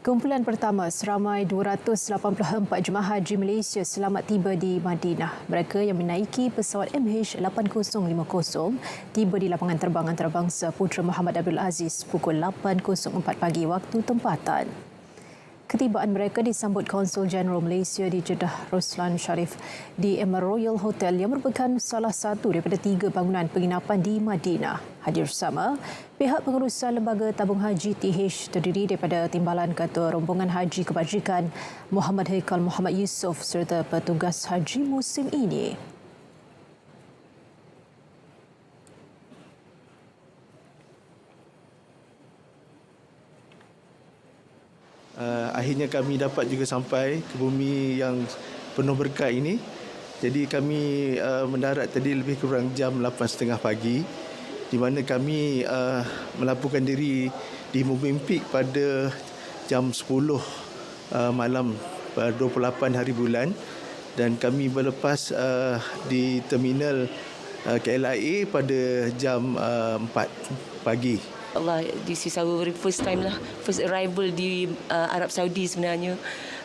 Kumpulan pertama seramai 284 jemaah haji Malaysia selamat tiba di Madinah. Mereka yang menaiki pesawat MH8050 tiba di lapangan terbang antarabangsa Putra Muhammad Abdul Aziz pukul 8.04 pagi waktu tempatan. Ketibaan mereka disambut Konsul Jeneral Malaysia di Jeddah Roslan Sharif di Emerald Royal Hotel yang merupakan salah satu daripada tiga bangunan penginapan di Madinah. Hadir bersama pihak pengurusan Lembaga Tabung Haji TH terdiri daripada Timbalan Ketua Rombongan Haji Kebajikan Muhammad Haikal Muhammad Yusof serta petugas haji musim ini. Uh, akhirnya kami dapat juga sampai ke bumi yang penuh berkat ini. Jadi kami uh, mendarat tadi lebih kurang jam 8.30 pagi di mana kami uh, melaporkan diri di Movenpick pada jam 10 uh, malam pada 28 hari bulan dan kami berlepas uh, di terminal uh, KLIA pada jam uh, 4 pagi. Allah, this is our first time lah, first arrival di uh, Arab Saudi sebenarnya.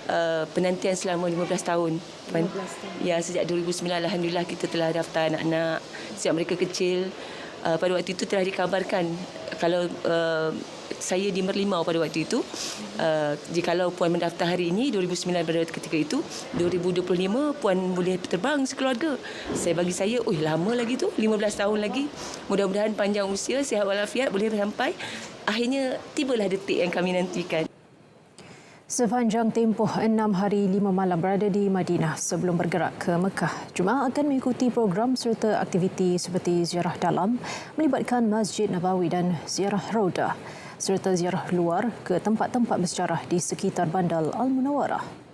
Uh, penantian selama 15 tahun. 15 tahun. Ya, sejak 2009 Alhamdulillah kita telah daftar anak-anak. Sejak mereka kecil, uh, pada waktu itu telah dikabarkan kalau uh, saya di Merlimau pada waktu itu uh, jikalau puan mendaftar hari ini 2009 pada ketika itu 2025 puan boleh terbang sekeluarga. Saya bagi saya oh lama lagi tu 15 tahun lagi. Mudah-mudahan panjang usia sihat walafiat boleh sampai. Akhirnya tibalah detik yang kami nantikan Sepanjang tempoh enam hari lima malam berada di Madinah sebelum bergerak ke Mekah, jemaah akan mengikuti program serta aktiviti seperti ziarah dalam melibatkan Masjid Nabawi dan ziarah Raudah serta ziarah luar ke tempat-tempat bersejarah di sekitar Bandar Al-Munawarah.